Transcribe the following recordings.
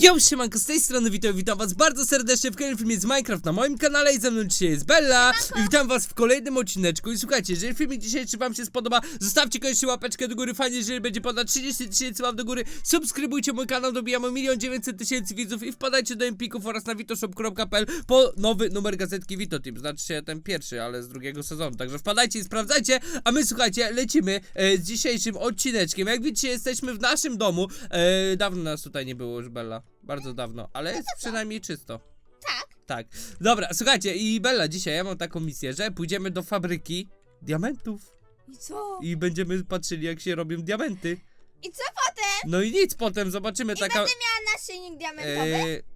Yo, siemanko, z tej strony witam, witam was bardzo serdecznie w kolejnym filmie z Minecraft na moim kanale i ze mną dzisiaj jest Bella i witam was w kolejnym odcineczku. I słuchajcie, jeżeli filmik dzisiejszy wam się spodoba, zostawcie koniecznie łapeczkę do góry, fajnie, jeżeli będzie ponad 30 tysięcy łap do góry, subskrybujcie mój kanał, dobijamy 1 900 tysięcy widzów i wpadajcie do Empików oraz na witoshop.pl po nowy numer gazetki Witotip, znaczy się ten pierwszy, ale z drugiego sezonu, także wpadajcie i sprawdzajcie, a my słuchajcie, lecimy e, z dzisiejszym odcineczkiem, jak widzicie jesteśmy w naszym domu, e, dawno nas tutaj nie było już Bella, bardzo dawno, ale jest przynajmniej czysto. Tak. Tak. Dobra, słuchajcie, i Bella, dzisiaj ja mam taką misję, że pójdziemy do fabryki diamentów I co? i będziemy patrzyli, jak się robią diamenty. I co potem? No i nic, potem zobaczymy I taka. będę miała naszyjnik diamentowy? E,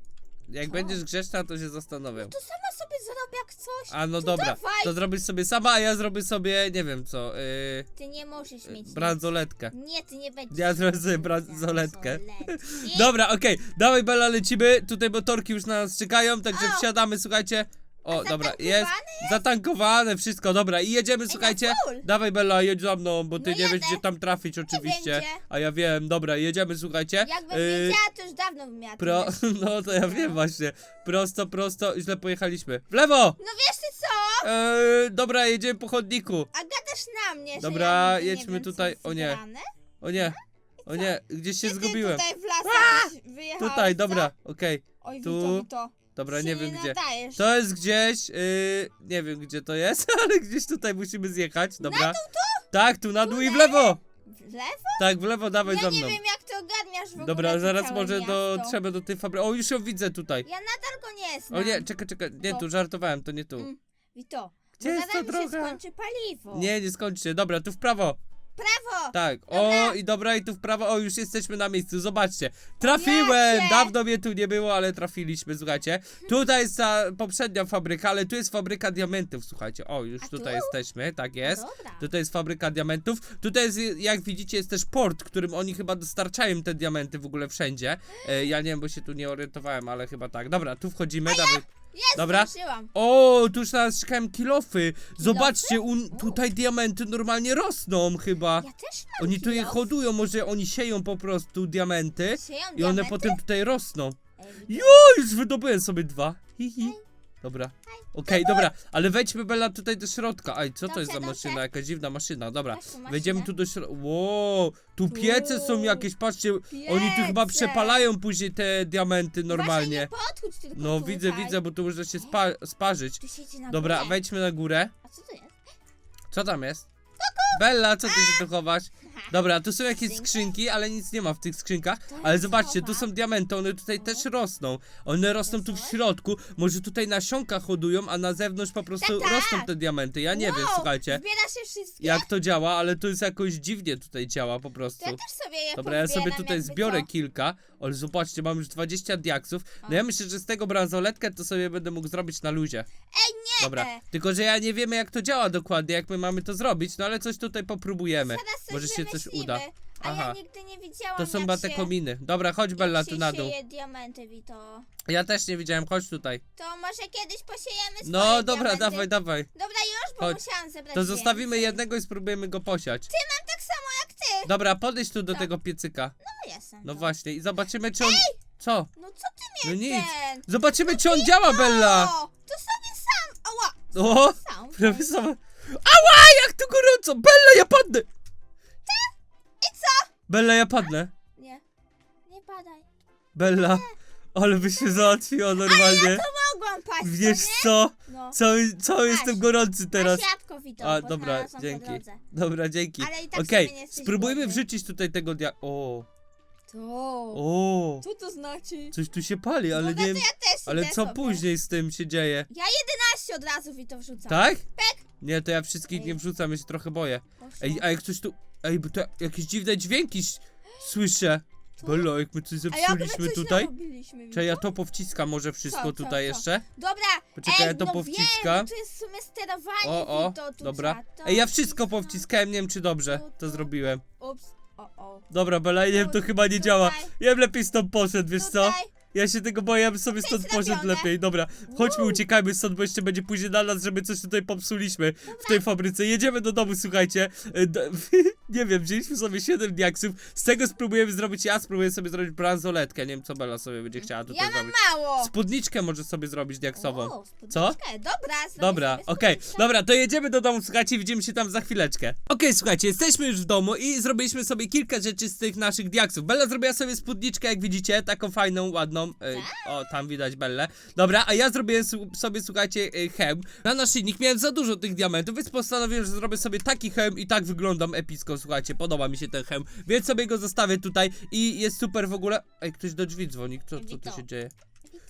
jak Co? będziesz grzeczna, to się zastanowię. To sama zrobię jak coś. A no to dobra, Dawaj. to zrobisz sobie sama, a ja zrobię sobie, nie wiem co, e, Ty nie możesz mieć nic. bransoletkę. Nie, ty nie będziesz. Ja zrobię sobie mieć bransoletkę. bransoletki. Dobra, okej, dawaj Bella, lecimy. Tutaj motorki już na nas czekają, także Au. wsiadamy, słuchajcie. O, dobra, jest. zatankowane wszystko, dobra, i jedziemy, słuchajcie. full. Dawaj Bella, jedź za mną, bo ty No nie wiesz jadę. gdzie tam trafić oczywiście. A ja wiem, dobra, jedziemy, słuchajcie. Jakbym Y, wiedziała, to już dawno bym miała Pro, tyle. no to ja No. wiem właśnie. Prosto, prosto, źle pojechaliśmy. W lewo! No wiesz ty co? Eee, dobra, jedziemy po chodniku. A gadasz na mnie, że Dobra, ja nigdy jedźmy nie wiem, tutaj. O nie. grane? O nie, o nie, gdzieś się Czy ty zgubiłem. tutaj w lasach wyjechałeś, Tutaj, co? dobra, okej. Oj, tu. Wito, Wito. Dobra, Się nie wiem gdzie. nadajesz. To jest gdzieś, yy, nie wiem gdzie to jest, ale gdzieś tutaj musimy zjechać, dobra. Na dół tu? Tak, tu na dół i w lewo! W lewo? Tak, w lewo, dawaj Ja za nie mną. wiem jak ty ogarniasz w ogóle Dobra, to zaraz całe może do, miasto. trzeba do tej fabryki. O, już ją widzę tutaj. Ja nadal go nie znam. O nie, czekaj, czekaj, nie To. tu, żartowałem, to nie tu. Mm, Wito, Gdzie bo jest zaraz ta mi się droga? skończy paliwo. Nie, nie skończcie. Dobra, tu w prawo. Prawo! Tak. Dobra. O, i dobra, i tu w prawo. O, już jesteśmy na miejscu. Zobaczcie. Trafiłem! Dawno mnie tu nie było, ale trafiliśmy, słuchajcie. Tutaj jest ta poprzednia fabryka, ale tu jest fabryka diamentów, słuchajcie. O, już A tutaj tu? jesteśmy, tak jest. Dobra. Tutaj jest fabryka diamentów. Tutaj jest, jak widzicie, jest też port, którym oni chyba dostarczają te diamenty w ogóle wszędzie. E, ja nie wiem, bo się tu nie orientowałem, ale chyba tak. Dobra, tu wchodzimy. Dawaj. Jest, Dobra. O, tu już nas czekają kilofy. Zobaczcie, un, tutaj diamenty normalnie rosną chyba. Ja też mam Oni tu je hodują, może oni sieją po prostu diamenty Sieją i one diamenty? potem tutaj rosną. Ej, Jo, już wydobyłem sobie dwa. Hihi. Dobra. Okej, dobra, ale wejdźmy Bella tutaj do środka. Aj, co to Dobrze, jest za dobrze. maszyna? Jakaś dziwna maszyna. Dobra, Weź tu maszynę. wejdziemy tu do środka. Wow, tu piece są jakieś, patrzcie. Oni tu chyba piece. przepalają później te diamenty Właśnie normalnie. nie podchódź tylko No tutaj. widzę, widzę, bo tu można się spa sparzyć. Tu siedzi na Dobra, górze. wejdźmy na górę. A co to jest? Co tam jest? Bella, co ty się tu chowasz? Dobra, tu są jakieś skrzynki, ale nic nie ma w tych skrzynkach. Ale zobaczcie, tu są diamenty, one tutaj też rosną. One rosną tu w środku. Może tutaj nasionka hodują, a na zewnątrz po prostu Tak, tak. rosną te diamenty. Ja nie wiem, Wow, słuchajcie, Zbiera się wszystkie? jak to działa, ale to jest jakoś dziwnie tutaj działa po prostu. Ja też sobie je Dobra, ja sobie pozbieram, tutaj jakby zbiorę co. kilka. Ale zobaczcie, mam już 20 diaksów. No ja myślę, że z tego bransoletkę to sobie będę mógł zrobić na luzie. Ej, nie! Dobra, tylko że ja nie wiemy jak to działa dokładnie, jak my mamy to zrobić, no ale coś tutaj popróbujemy. Zaraz coś Może się coś wymyślimy. uda. A Aha. ja nigdy nie widziałam To są jak chyba te się, kominy. Dobra, chodź Bella jak tu się na dół. sieje diamenty, Wito. Ja też nie widziałem, chodź tutaj. To może kiedyś posiejemy swoje No dobra, diamenty. dawaj, dawaj. Dobra, już, bo Chodź. musiałam zebrać To zostawimy więcej. jednego i spróbujemy go posiać. Ty mam tak ty. Dobra, podejdź tu do Co? tego piecyka. No jestem. No właśnie i zobaczymy czy on... Co? No co ty No nic. ten? Zobaczymy czy on działa, Bella! O, to sobie sam. Ała. O! Sam. Prawie sama... Ała, jak tu gorąco! Bella, ja padnę! I co? Bella, ja padnę. Nie. Nie padaj. Bella, ale by się załatwiło normalnie. Wiesz co nie? co? No. Cały, cały jestem gorący teraz. Masz jabłko, Wito, A, bo dobra, znalazłam po dzięki. drodze. Dobra, dzięki. Ale i tak Okej, sobie nie jesteś spróbujmy głodny. wrzucić tutaj tego dia... O, To. o, Co to znaczy? coś tu się pali, ale Dobra, nie to ja też Ale idę co sobie. później z tym się dzieje? Ja 11 od razu Wito wrzucam. Tak? Nie, to ja wszystkich nie wrzucam, ja się trochę boję. Poszło. Ej, a jak coś tu... Ej, bo to jakieś dziwne dźwięki ś- słyszę. Bolo, jak my coś A zepsuliśmy coś tutaj? narobiliśmy? Czy ja to powciskam może wszystko Co, co, tutaj co? jeszcze? Dobra, Poczekaj, ja to no powciskam. Wiem, to jest sumie sterowanie, O, o, tu dobra. trzeba to Ej, ja wszystko powciskałem, nie wiem czy dobrze Tu, to tu. zrobiłem. Ups, o, o. Dobra, Bela, nie wiem, to Tu, chyba nie działa. Ja bym lepiej stąd poszedł, wiesz co? Tutaj. Ja się tego boję, ja bym sobie stąd poszedł zrobione. lepiej. Dobra, chodźmy, uciekajmy stąd, bo jeszcze będzie później na nas, żeby coś tutaj popsuliśmy w tej fabryce. Jedziemy do domu, słuchajcie. E, do- Nie wiem, wzięliśmy sobie 7 diaksów. Z tego spróbujemy zrobić, ja spróbuję sobie zrobić bransoletkę. Nie wiem, co Bella sobie będzie chciała tutaj Ja mam zrobić. mało. Spódniczkę może sobie zrobić diaksową. O, spódniczkę. Co? Dobra, zrobię Dobra, sobie okej, spódniczkę. dobra, to jedziemy do domu, słuchajcie, widzimy się tam za chwileczkę. Okej, słuchajcie, jesteśmy już w domu i zrobiliśmy sobie kilka rzeczy z tych naszych diaksów. Bella zrobiła sobie spódniczkę, jak widzicie, taką fajną, ładną. E, o, tam widać Bellę. Dobra, a ja zrobiłem sobie, słuchajcie, e, hełm. Na naszyjnik miałem za dużo tych diamentów, więc postanowiłem, że zrobię sobie taki hełm i tak wyglądam epicko, słuchajcie, podoba mi się ten hełm, więc sobie go zostawię tutaj i jest super w ogóle. Ej, ktoś do drzwi dzwoni, co, co tu się dzieje?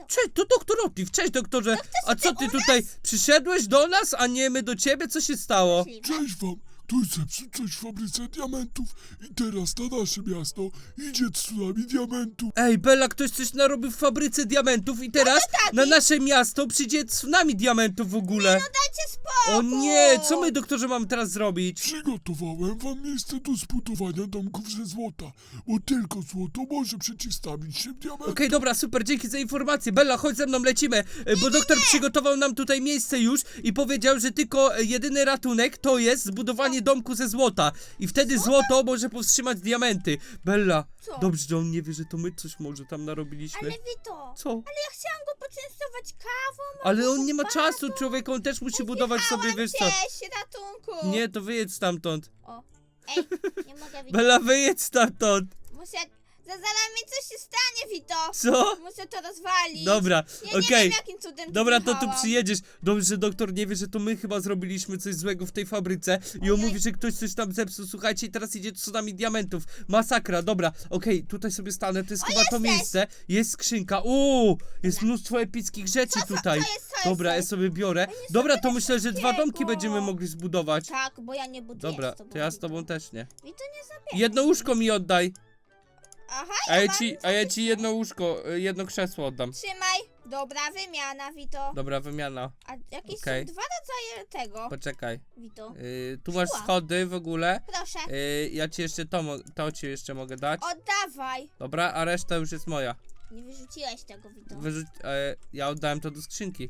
Cześć, to doktor Otif, cześć doktorze. A co ty tutaj przyszedłeś do nas, a nie my do ciebie? Co się stało? Cześć wam! Ktoś zepsuł coś w fabryce diamentów i teraz na nasze miasto idzie tsunami diamentów. Ej, Bella, ktoś coś narobił w fabryce diamentów i teraz na nasze miasto przyjdzie tsunami diamentów w ogóle. Dajcie spokój. O nie, co my doktorze mamy teraz zrobić? Przygotowałem wam miejsce do zbudowania domków ze złota, bo tylko złoto może przeciwstawić się diamentom. Okej, dobra, super, dzięki za informację. Bella, chodź ze mną, lecimy. e, Bo doktor przygotował nam tutaj miejsce już i powiedział, że tylko e, jedyny ratunek to jest zbudowanie domku ze złota. I wtedy złoto może powstrzymać diamenty. Bella, Co? dobrze, że on nie wie, że to my coś może tam narobiliśmy. Ale Wito, Co? ale ja chciałam go poczęstować kawą. Ale on nie ma czasu, człowiek, on też musi budować sobie, wiesz co. gdzieś, ratunku. Nie, to wyjedź stamtąd. O. Ej, nie mogę Wito. Bella, wyjedź stamtąd. Muszę, za zaraz coś się stanie, Wito. Co? Muszę to rozwalić. Dobra, Ja nie okej. wiem, jakim cudem Dobra, to tu przyjedziesz. Dobrze, że doktor nie wie, że to my chyba zrobiliśmy coś złego w tej fabryce. I on Ojej. mówi, że ktoś coś tam zepsuł. Słuchajcie, i teraz idzie tsunami diamentów. Masakra, dobra. Okej, tutaj sobie stanę, to jest chyba to jesteś! miejsce. Jest skrzynka. Uuu, jest mnóstwo epickich rzeczy tutaj. co jest, co Dobra, ja jest? sobie biorę. nie Dobra, to myślę, że dwa domki będziemy mogli zbudować. Tak, bo ja nie buduję Dobra, z tobą, to ja z Wito. tobą też nie. Wito nie zabieraj. Jedno łóżko mi oddaj. Aha, A ja ci, a ja ci jedno łóżko, y, jedno krzesło oddam. Trzymaj. Dobra, wymiana, Wito. Dobra, wymiana. A jakieś Okej. są dwa rodzaje tego, Poczekaj. Wito. Y, tu masz Szła. schody w ogóle. Proszę, Y, ja ci jeszcze to, mo- to ci jeszcze mogę dać. oddawaj. Dobra, a reszta już jest moja. Nie wyrzuciłeś tego, Wito. Wyrzuć, e, ja oddałem to do skrzynki.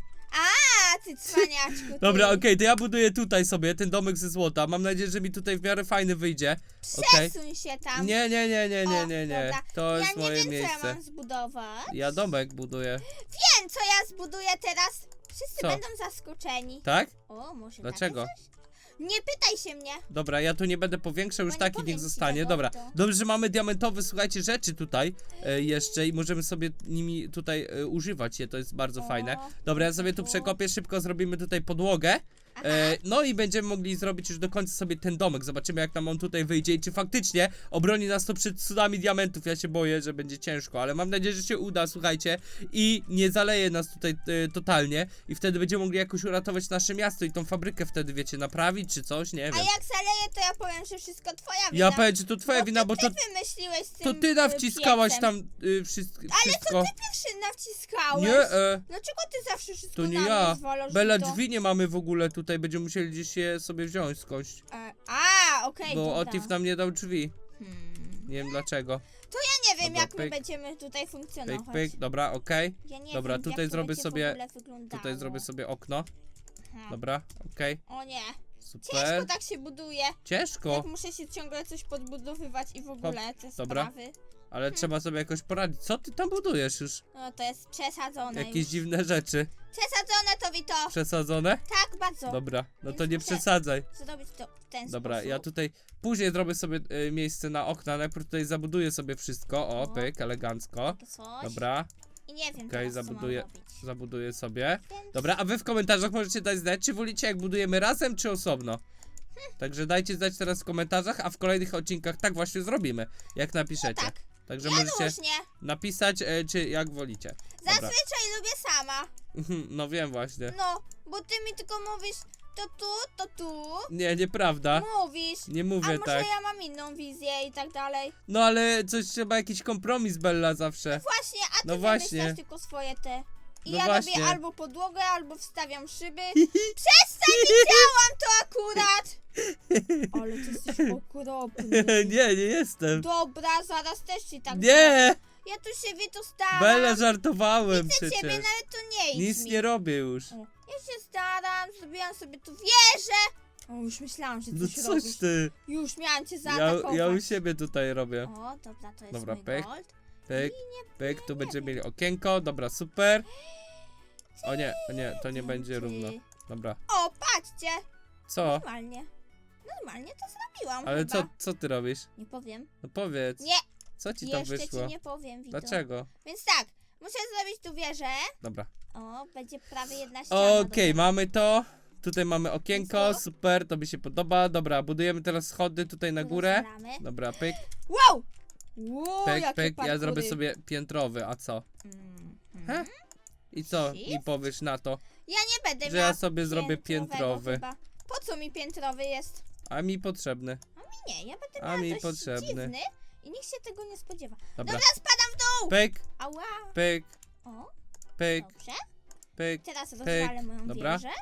Ty cwaniaczku, ty. Dobra, okej, to ja buduję tutaj sobie ten domek ze złota. Mam nadzieję, że mi tutaj w miarę fajny wyjdzie. Okej. Przesuń się tam. Nie, nie, nie, nie, nie, nie, nie. dobra. To ja jest nie moje wiem, co ja miejsce. mam zbudować. Ja domek buduję. Wiem, co ja zbuduję teraz. Wszyscy Co? będą zaskoczeni. Tak? O, może Dlaczego? takie coś? Nie pytaj się mnie. Dobra, ja tu nie będę powiększał, już No nie taki powiem niech ci zostanie. tego, Dobra, to. dobrze, że mamy diamentowe, słuchajcie, rzeczy tutaj e, jeszcze i możemy sobie nimi tutaj e, używać je, to jest bardzo O, fajne. Dobra, ja sobie tu przekopię, szybko zrobimy tutaj podłogę. E, no i będziemy mogli zrobić już do końca sobie ten domek. Zobaczymy jak nam on tutaj wyjdzie i czy faktycznie obroni nas to przed cudami diamentów. Ja się boję, że będzie ciężko, ale mam nadzieję, że się uda, słuchajcie. I nie zaleje nas tutaj e, totalnie. I wtedy będziemy mogli jakoś uratować nasze miasto i tą fabrykę wtedy, wiecie, naprawić czy coś, nie A wiem. jak zaleję, to ja powiem, że wszystko twoja wina. Ja powiem, że to twoja bo wina, to bo ty to, wymyśliłeś z tym to ty y, nawciskałaś piecem. tam y, wszystko. Ale to ty pierwszy nawciskałeś. Nie, e, Dlaczego ty zawsze wszystko to nie na ja. zwalasz, Bela, Wito? drzwi nie mamy w ogóle tutaj, będziemy musieli gdzieś je sobie wziąć skądś. E, A, okej, Bo dobra. Otif nam nie dał drzwi. Hmm. Nie wiem dlaczego. Ja nie wiem, Dobra, jak my pyk. będziemy tutaj funkcjonować. Pyk, pyk, dobra, okej. Ja nie Dobra, wiem, tutaj jak to zrobię będzie sobie- w ogóle wyglądało. Tutaj zrobię sobie okno. Aha. Dobra, okej. O nie, Super. ciężko tak się buduje. Ciężko, Jak muszę się ciągle coś podbudowywać i w ogóle te dobra. sprawy. ale trzeba sobie jakoś poradzić. Co ty tam budujesz już? No to jest przesadzone Jakieś już. dziwne rzeczy. Przesadzone to Wito. Przesadzone? Tak, bardzo. Dobra, no Więc to nie muszę- przesadzaj. Zrobić to w ten Dobra, sposób. ja tutaj później zrobię sobie y, miejsce na okna. Najpierw tutaj zabuduję sobie wszystko. O, O. pyk, elegancko. Takie coś. Dobra, I nie wiem Okej, teraz, co zabuduję. mam robić. zabuduję sobie. Więc... Dobra, a wy w komentarzach możecie dać znać, czy wolicie jak budujemy razem, czy osobno. Także dajcie znać teraz w komentarzach, a w kolejnych odcinkach tak właśnie zrobimy, jak napiszecie. Tak, Także możecie napisać, e, czy jak wolicie. Zazwyczaj lubię sama. No wiem właśnie. No, bo ty mi tylko mówisz to tu, to tu. Nie, nieprawda. Mówisz. Nie A mówię może tak. ja mam inną wizję i tak dalej. No ale coś trzeba, jakiś kompromis Bella zawsze. Właśnie, a ty No wymyślasz właśnie. tylko swoje te. I No ja właśnie. robię albo podłogę, albo wstawiam szyby. Przestań, widziałam to akurat! Ale ty jesteś okropny. nie, nie jestem. Dobra, zaraz też ci tak. Nie! Ja tu się Wito staram. Bella, żartowałem Widzę ciebie, przecież. nawet tu nie idź Nic mi. nie robię już. O, Ja się staram, zrobiłam sobie tu wieżę. O, już myślałam, że No coś coś robisz. ty. Już miałam cię Ja, zaatakować. ja u siebie tutaj robię. O, dobra, to jest Dobra, mój pyk. gold. Pyk, pyk, tu będziemy mieli okienko, dobra, super. O nie, o nie, to nie będzie Ty. równo. Dobra. O, patrzcie. Co? Normalnie. Normalnie to zrobiłam Ale chyba. co, co ty robisz? Nie powiem. No powiedz. Nie, Co ci tam jeszcze wyszło? ci nie powiem. Dlaczego? Więc tak, muszę zrobić tu wieżę. Dobra. O, będzie prawie jedna ściana. Okej, mamy to. Tutaj mamy okienko, super, to mi się podoba. Dobra, budujemy teraz schody tutaj na Tu górę. rozwalamy. Dobra, pyk, Wow! Wow, pyk, jakie pyk. Ja parkury. zrobię sobie piętrowy, a co? Mm, He? I co mi Shift? powiesz na to? Ja nie będę Że miała ja sobie zrobię piętrowego piętrowy. Chyba. Po co mi piętrowy jest? A mi potrzebny. Nie, ja będę A miała mi dość potrzebny. dziwny i nikt się tego nie spodziewa. Dobra. Dobra, spadam w dół! Pyk, Ała! pyk, O, pyk, dobrze. pyk. Teraz rozwalę moją Dobra. wieżę.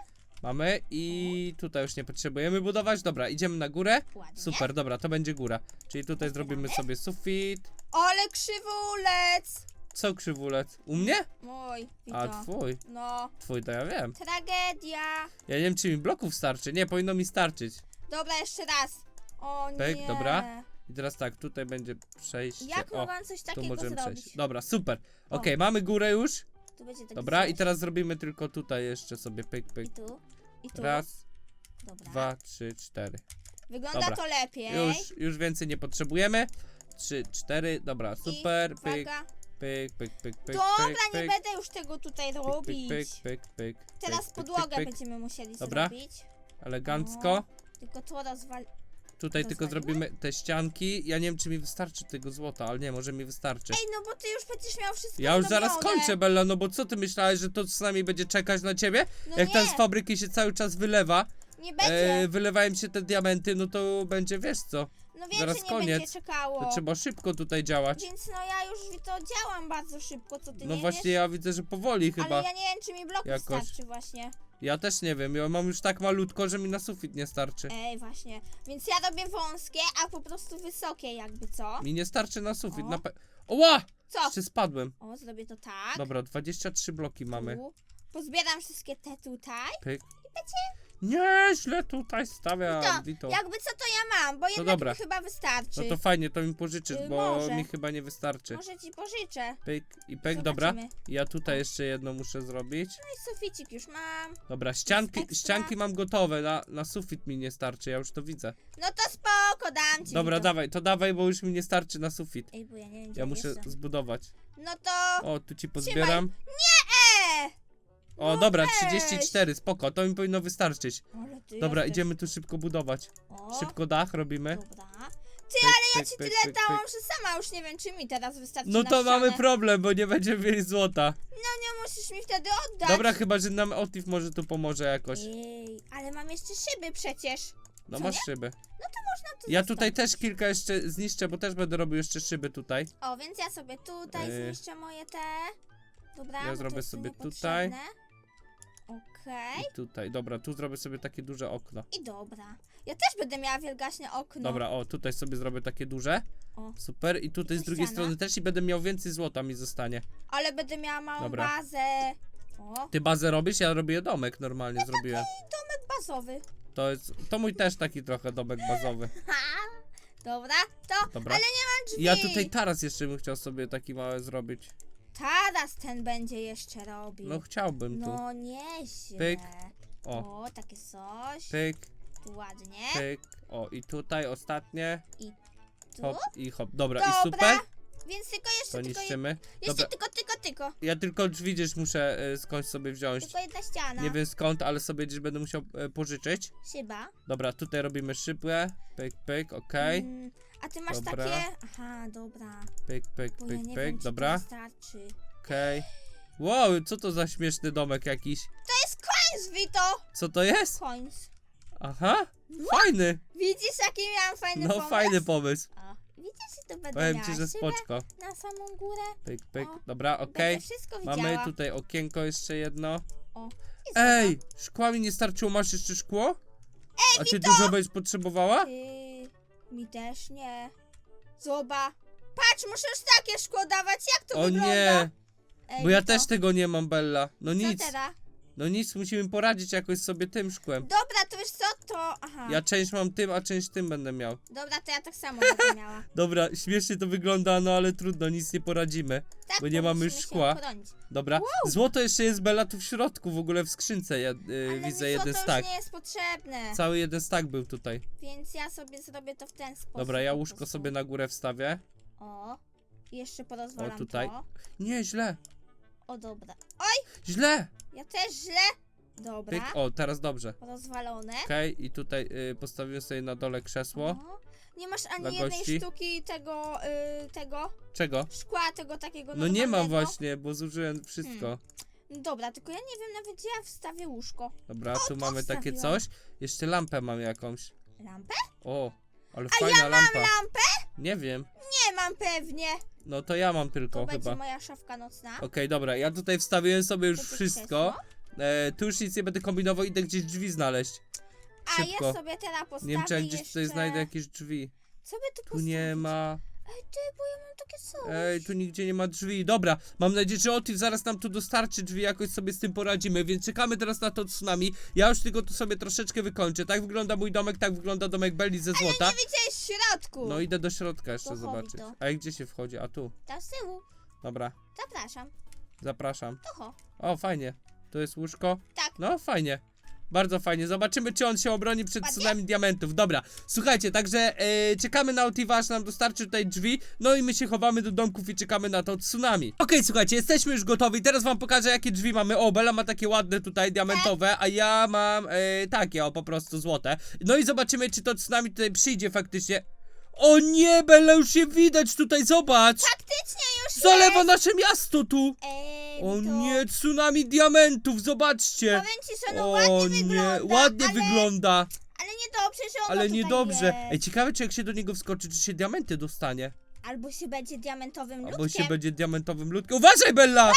Mamy i tutaj już nie potrzebujemy budować. Dobra, idziemy na górę. Ładnie. Super, dobra, to będzie góra. Czyli tutaj zrobimy sobie sufit. Ale krzywulec! Co krzywulec? U mnie? Mój, A twój. No, Twój to ja wiem. tragedia. Ja nie wiem, czy mi bloków starczy. Nie, powinno mi starczyć. Dobra, jeszcze raz. O Pyk, nie. dobra. I teraz tak, tutaj będzie przejście. Jak o, mogłam coś tu takiego możemy zrobić? przejść. Dobra, super. O. Okej, mamy górę już. Tu będzie taki Dobra, i coś. teraz zrobimy tylko tutaj jeszcze sobie pyk, pyk. I tu, i tu. Raz, Dobra. dwa, trzy, cztery. Wygląda Dobra. to lepiej. Już, już więcej nie potrzebujemy. Trzy, cztery, dobra, super. I, Pyk, uwaga. pyk, pyk, pyk, pyk. Dobra, pyk, nie pyk, będę już tego tutaj pyk, robić. pyk, pyk, pyk, Teraz pyk, pyk, podłogę pyk, pyk. będziemy musieli Dobra. zrobić. Elegancko. Tylko to rozwal... Tutaj tylko zrobimy te ścianki. Ja nie wiem, czy mi wystarczy tego złota, ale nie, może mi wystarczy. Ej, no bo ty już będziesz miał wszystko Ja już zaraz zrobione. kończę, Bella, no bo co ty myślałeś, że to z nami będzie czekać na ciebie? No Jak nie, tam z fabryki się cały czas wylewa, nie będzie. e, wylewają się te diamenty, no to będzie, wiesz co, no wiem, zaraz że nie koniec. będzie czekało. to trzeba szybko tutaj działać. Więc no ja już to działam bardzo szybko, co ty No nie właśnie, wiesz. ja widzę, że powoli chyba. Ale ja nie wiem, czy mi bloków Jakoś. starczy właśnie. Ja też nie wiem, ja mam już tak malutko, że mi na sufit nie starczy. Ej, właśnie. Więc ja robię wąskie, a po prostu wysokie jakby, co? Mi nie starczy na sufit, O. na pe... Oła! Co? Jeszcze spadłem. O, zrobię to tak. Dobra, 23 bloki mamy. Tu. Pozbieram wszystkie te tutaj. Pyk. Nie, źle tutaj stawiam, To, Vito. jakby co to ja mam, bo jednak dobra. mi chyba wystarczy. No to fajnie, to mi pożyczysz, Y, bo może. mi chyba nie wystarczy. Może ci pożyczę. Pyk i pyk, dobra. Zobaczymy. Ja tutaj jeszcze jedno muszę zrobić. No i suficik już mam. Dobra, ścianki, ekstra. ścianki mam gotowe, na, na sufit mi nie starczy, ja już to widzę. No to spoko, dam ci. Dobra, dawaj, to dawaj, bo już mi nie starczy na sufit. Ej, bo ja nie wiem, gdzie Ja muszę zbudować. No to... O, tu ci pozbieram. Nie! O, no dobra, weź. 34, spoko, to mi powinno wystarczyć. Ale ty Dobra, jesteś... idziemy tu szybko budować. O, Szybko dach robimy. Dobra. Ty, ale ja pyk, ci pyk, tyle pyk, dałam, pyk. że sama już nie wiem, czy mi teraz wystarczy No na to mamy ścianę. problem, bo nie będziemy mieli złota. No nie musisz mi wtedy oddać. Dobra, chyba, że nam Otif może tu pomoże jakoś. Ej, ale mam jeszcze szyby przecież. No co masz szyby. No to można tu Ja tutaj też kilka jeszcze zniszczę, bo też będę robił jeszcze szyby tutaj. O, więc ja sobie tutaj Yy. zniszczę moje te. Dobra, Ja bo to zrobię jest tu sobie niepotrzebne. Tutaj. Okej. I tutaj, dobra, tu zrobię sobie takie duże okno. I dobra. Ja też będę miała wielgaśne okno. Dobra, o, tutaj sobie zrobię takie duże. O. Super, i tutaj I z drugiej ściana. strony też i będę miał więcej złota mi zostanie. Ale będę miała małą Dobra. bazę. O, Ty bazę robisz? Ja robię domek normalnie, zrobiłem. domek bazowy. To jest, to mój też taki trochę domek bazowy. Ha! Dobra, to. Dobra. Ale nie mam drzwi. Ja tutaj taras jeszcze bym chciał sobie taki mały zrobić. Teraz ten będzie jeszcze robił. No chciałbym tu. No nieźle. Pyk. O, O, takie coś. pyk, Tu ładnie. pyk. O, i tutaj ostatnie. Tu. Hop i hop. Dobra, Dobra. i super. Więc tylko jeszcze, To tylko, niszczymy. jeszcze Dobra, tylko, tylko, tylko. ja tylko drzwi gdzieś muszę y, skądś sobie wziąć. Tylko jedna ściana. Nie wiem skąd, ale sobie gdzieś będę musiał e, pożyczyć. Szyba. Dobra, tutaj robimy szybę. Pyk, pyk, okej. Mm, ty masz Dobra. takie... Aha, dobra. Pyk, pyk, Bo ja pyk, nie pyk. wiem, czy Dobra, wystarczy. okej. Wow, co to za śmieszny domek jakiś? To jest coins, Vito! Co to jest? Coins. Aha, fajny. Widzisz, jaki miałam fajny No pomysł? fajny pomysł. O, widzisz, to będę Powiem miała ci, że szybę spoczko. na samą górę. Pyk, pyk. O, Dobra, okej. Będę wszystko widziała. Mamy tutaj okienko jeszcze jedno. O, i Ej, szkła mi nie starczyło, masz jeszcze szkło? A ty dużo będziesz potrzebowała? Ty, mi też nie. Zoba. Patrz, już takie szkło dawać, jak to O wygląda? nie, Ej, bo ja Wito, też tego nie mam, Bella. No Co nic, teraz? no nic, musimy poradzić jakoś sobie tym szkłem. Dobra, to. Aha. Ja część mam tym, a część tym będę miał. Dobra, to ja tak samo będę miała. Dobra, śmiesznie to wygląda, no ale trudno, nic nie poradzimy. Tak, Bo nie mamy już musimy się szkła. Dobra, złoto jeszcze jest, Bella, tu w środku, w ogóle w skrzynce, ja y, Ale widzę mi jeden to stak. już nie jest potrzebne. Cały jeden stak był tutaj. Więc ja sobie zrobię to w ten sposób. Dobra, ja po łóżko prostu. sobie na górę wstawię. O. Jeszcze porozwalam O, tutaj. to. Nie, źle, O, dobra. Oj, źle! ja też źle. Dobra. Pyk, o, teraz dobrze. Rozwalone. Okej, i tutaj y, postawiłem sobie na dole krzesło. O. Nie masz ani jednej gości. sztuki tego, y, tego Czego? szkła, tego takiego No nie mam normalnego? właśnie, bo zużyłem wszystko. Dobra, tylko ja nie wiem nawet gdzie ja wstawię łóżko. Dobra, tu mamy takie wstawiłam. coś. Jeszcze lampę mam jakąś. Lampę? O, ale A fajna ja mam lampa. lampę? Nie wiem. Nie mam pewnie. No to ja mam To tylko będzie chyba. moja szafka nocna. Okej, dobra, ja tutaj wstawiłem sobie już wszystko. E, tu już nic nie będę kombinował, idę gdzieś drzwi znaleźć. A szybko. ja sobie teraz postawię Nie wiem, czy jak gdzieś jeszcze... tutaj znajdę jakieś drzwi. Co by tu Tu postawić? nie ma. Ej, ty, bo ja mam takie coś. Ej, tu nigdzie nie ma drzwi. Dobra, mam nadzieję, że Otif zaraz nam tu dostarczy drzwi, jakoś sobie z tym poradzimy, więc czekamy teraz na to tsunami. Ja już tylko tu sobie troszeczkę wykończę. Tak wygląda mój domek, tak wygląda domek Belli ze złota. Nie widziałeś w środku. No idę do środka jeszcze To chodzi zobaczyć. to. A gdzie się wchodzi? A tu. Tam z tyłu. Dobra, Zapraszam. zapraszam. To ho. O, fajnie. To jest łóżko. Tak. No, fajnie. Bardzo fajnie. Zobaczymy, czy on się obroni przed Ładnie? tsunami diamentów. Dobra, słuchajcie, także e, czekamy na Otiva, aż nam dostarczy tutaj drzwi. No i my się chowamy do domków i czekamy na to tsunami. Okej, słuchajcie, jesteśmy już gotowi. Teraz wam pokażę, jakie drzwi mamy. O, Bella ma takie ładne tutaj, diamentowe, a ja mam e, takie, o, po prostu złote. No i zobaczymy, czy to tsunami tutaj przyjdzie faktycznie. O nie, Bella, już się widać tutaj, zobacz! Faktycznie już Zalewa nasze miasto tu! Ej, O nie, tsunami diamentów, zobaczcie! Powiem ci, że no O ładnie nie, wygląda, ładnie ale, wygląda, ale niedobrze, że ono ale tutaj niedobrze. jest. Ej, ciekawe, czy jak się do niego wskoczy, czy się diamenty dostanie. Albo się będzie diamentowym Albo ludkiem. się będzie diamentowym ludkiem. Uważaj, Bella!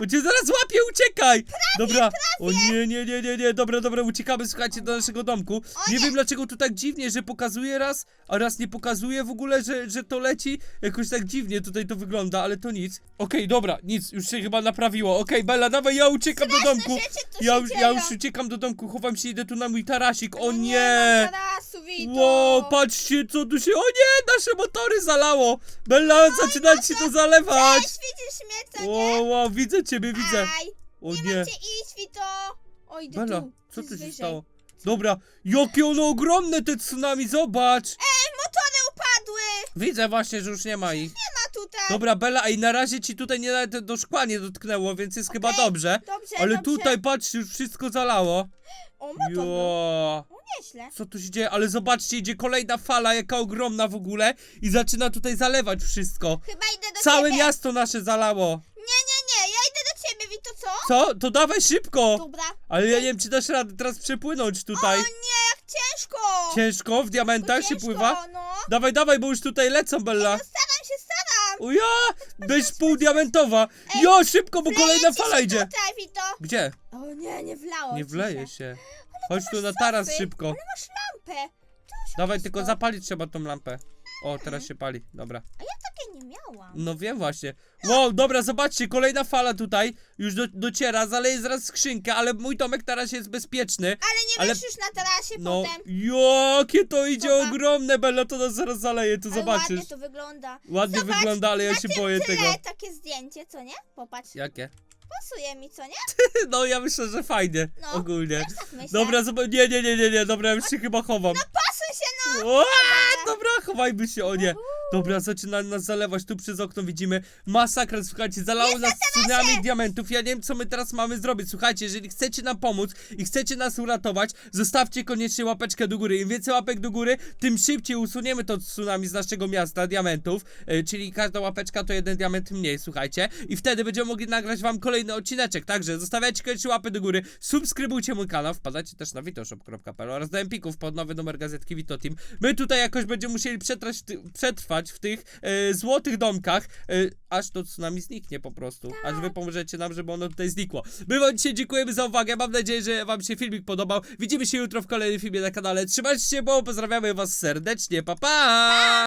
Bo cię zaraz łapie, uciekaj! dobra, o nie, nie, nie, nie, nie, dobra, dobra, uciekamy, słuchajcie, do naszego domku. Nie wiem, dlaczego tu tak dziwnie, że pokazuje raz, a raz nie pokazuje w ogóle, że, że to leci. Jakoś tak dziwnie tutaj to wygląda, ale to nic. Okej, dobra, nic, już się chyba naprawiło. Okej, Bella, dawaj, ja uciekam do domku. rzeczy tu Ja się już, ja dzieją. już uciekam do domku, chowam się, idę tu na mój tarasik. O Nie nie! tarasu. Wow, patrzcie, co tu się. O nie, nasze motory zalało! Bella, zaczyna ci to zalewać! Widzisz mnie, co nie? Wow, wow, widzę ciebie, widzę. Aj, O nie, nie. mam gdzie iść, Vito. O, idę Bella, tu. co tu się stało? Dobra, jakie ono ogromne te tsunami, zobacz! Ej, motory upadły. Widzę właśnie, że już nie ma ich. Nie ma tutaj. Dobra, Bella, ej, na razie ci tutaj nie nawet do szkła nie dotknęło, więc jest chyba dobrze. Dobrze, Ale dobrze. tutaj, patrz, już wszystko zalało. O, motor był. Jo. Nieźle. Co tu się dzieje? Ale zobaczcie, idzie kolejna fala, jaka ogromna w ogóle i zaczyna tutaj zalewać wszystko. Chyba idę do Całe ciebie. miasto nasze zalało. Nie, nie, nie, ja idę do ciebie, Vito, co? Co? To dawaj szybko! Dobra. Ale ja nie wiem, czy dasz radę teraz przepłynąć tutaj. O nie, jak ciężko. Ciężko, w diamentach się ciężko, pływa? no. Dawaj, dawaj, bo już tutaj lecą, Bella. No staram się, staram. O ja! Byś pół diamentowa. Jo, szybko, bo kolejna Wleje ci fala się idzie. Tutaj, Vito. Gdzie? O nie, nie wlało Nie ci wleje się. Chodź tu na taras szybko. Ale masz lampę. To już Dawaj, tylko zapalić trzeba tą lampę. O, teraz się pali. Dobra. A ja No wiem właśnie. Wow, dobra, zobaczcie, kolejna fala tutaj. Już do, dociera, zaleje zaraz skrzynkę, ale mój domek teraz jest bezpieczny. Ale nie Ale- wiesz już na tarasie No, potem. jakie to idzie Dobra. ogromne, Bella, to nas zaraz zaleje, to Ale zobaczysz. ładnie to wygląda. Ładnie Zobacz, wygląda, ale ja na się tym boję tle tego. takie zdjęcie, co nie? Popatrz. Jakie? Pasuje mi, co nie? No, ja myślę, że fajnie, No, ogólnie. Też tak myślę. Dobra, zobacz, nie, nie, nie, nie, nie, dobra, ja już się chyba chowam. Pasuj się, no. O, dobra, chowajmy się, o nie. Dobra, zaczyna nas zalewać, tu przez okno widzimy masakra, słuchajcie, zalało nas tsunami diamentów, ja nie wiem, co my teraz mamy zrobić, słuchajcie, jeżeli chcecie nam pomóc i chcecie nas uratować, zostawcie koniecznie łapeczkę do góry, im więcej łapek do góry, tym szybciej usuniemy to tsunami z naszego miasta diamentów, e, czyli każda łapeczka to jeden diament mniej, słuchajcie, i wtedy będziemy mogli nagrać wam kolejny odcineczek, także zostawiajcie koniecznie łapy do góry, subskrybujcie mój kanał, wpadajcie też na witoshop.pl oraz do Empików pod nowy numer gazetki Wito Team. My tutaj jakoś będziemy musieli przetrwać, przetrwać w tych e, złotych domkach, e, aż to tsunami zniknie po prostu, aż wy pomożecie nam, żeby ono tutaj znikło. My wam dzisiaj dziękujemy za uwagę, mam nadzieję, że wam się filmik podobał, widzimy się jutro w kolejnym filmie na kanale, trzymajcie się, bo pozdrawiamy was serdecznie, pa pa!